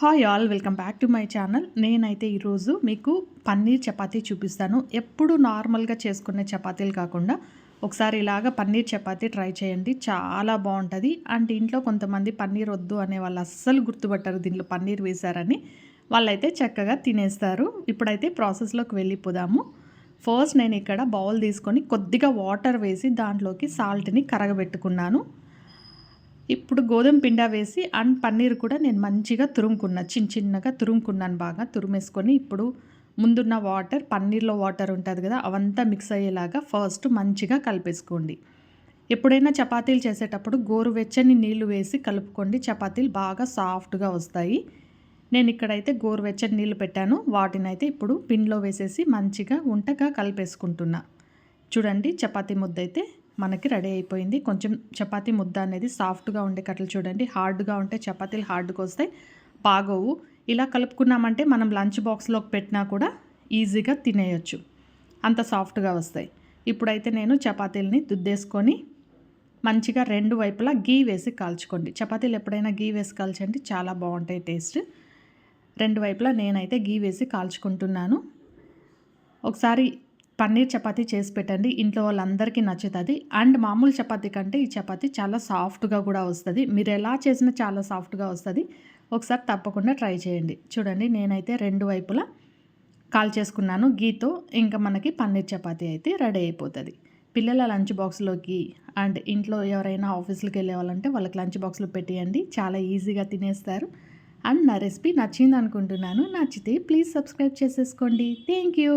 Hi all welcome back to my channel నేనైతే ఈరోజు మీకు పన్నీర్ చపాతీ చూపిస్తాను. ఎప్పుడు నార్మల్గా చేసుకునే చపాతీలు కాకుండా ఒకసారి ఇలాగ పన్నీర్ చపాతీ ట్రై చేయండి. చాలా బాగుంటుంది. అండ్ ఇంట్లో కొంతమంది పన్నీర్ వద్దు అనే వాళ్ళు అస్సలు గుర్తుపట్టారు దీంట్లో పన్నీర్ వేశారని. వాళ్ళైతే చక్కగా తినేస్తారు. ఇప్పుడైతే ప్రాసెస్లోకి వెళ్ళిపోదాము. ఫస్ట్ నేను ఇక్కడ బౌల్ తీసుకొని కొద్దిగా వాటర్ వేసి దాంట్లోకి సాల్ట్ని కరగబెట్టుకున్నాను. ఇప్పుడు గోధుమ పిండ వేసి అండ్ పన్నీర్ కూడా నేను మంచిగా తురుముకున్నా. చిన్న చిన్నగా తురుముకున్నాను బాగా. తురుమేసుకొని ఇప్పుడు ముందున్న వాటర్ పన్నీర్లో వాటర్ ఉంటుంది కదా అవంతా మిక్స్ అయ్యేలాగా ఫస్ట్ మంచిగా కలిపేసుకోండి. ఎప్పుడైనా చపాతీలు చేసేటప్పుడు గోరువెచ్చని నీళ్ళు వేసి కలుపుకోండి. చపాతీలు బాగా సాఫ్ట్గా వస్తాయి. నేను ఇక్కడైతే గోరువెచ్చని నీళ్ళు పెట్టాను. వాటిని అయితే ఇప్పుడు పిండిలో వేసేసి మంచిగా ఉంటగా కలిపేసుకుంటున్నా. చూడండి చపాతీ ముద్ద అయితే మనకి రెడీ అయిపోయింది. కొంచెం చపాతీ ముద్ద అనేది సాఫ్ట్గా ఉండే కట్టలు చూడండి. హార్డ్గా ఉంటే చపాతీలు హార్డ్గా వస్తాయి. బాగోవు. ఇలా కలుపుకున్నామంటే మనం లంచ్ బాక్స్లోకి పెట్టినా కూడా ఈజీగా తినేయచ్చు. అంత సాఫ్ట్గా వస్తాయి. ఇప్పుడైతే నేను చపాతీలని దుద్దేసుకొని మంచిగా రెండు వైపులా గీ వేసి కాల్చుకోండి. చపాతీలు ఎప్పుడైనా గీ వేసి కాల్చండి. చాలా బాగుంటాయి టేస్ట్. రెండు వైపులా నేనైతే గీ వేసి కాల్చుకుంటున్నాను. ఒకసారి పన్నీర్ చపాతీ చేసి పెట్టండి. ఇంట్లో వాళ్ళందరికీ నచ్చుతుంది. అండ్ మామూలు చపాతీ కంటే ఈ చపాతీ చాలా సాఫ్ట్గా కూడా వస్తుంది. మీరు ఎలా చేసినా చాలా సాఫ్ట్గా వస్తుంది. ఒకసారి తప్పకుండా ట్రై చేయండి. చూడండి నేనైతే రెండు వైపులా కాల్ చేసుకున్నాను. గీతో ఇంకా మనకి పన్నీర్ చపాతీ అయితే రెడీ అయిపోతుంది. పిల్లల లంచ్ బాక్స్లోకి అండ్ ఇంట్లో ఎవరైనా ఆఫీస్కి వెళ్ళే వాళ్ళంటే వాళ్ళకి లంచ్ బాక్స్లో పెట్టేయండి. చాలా ఈజీగా తినేస్తారు. అండ్ నా రెసిపీ నచ్చింది అనుకుంటున్నాను నచ్చితే ప్లీజ్ సబ్స్క్రైబ్ చేసేసుకోండి. Thank you.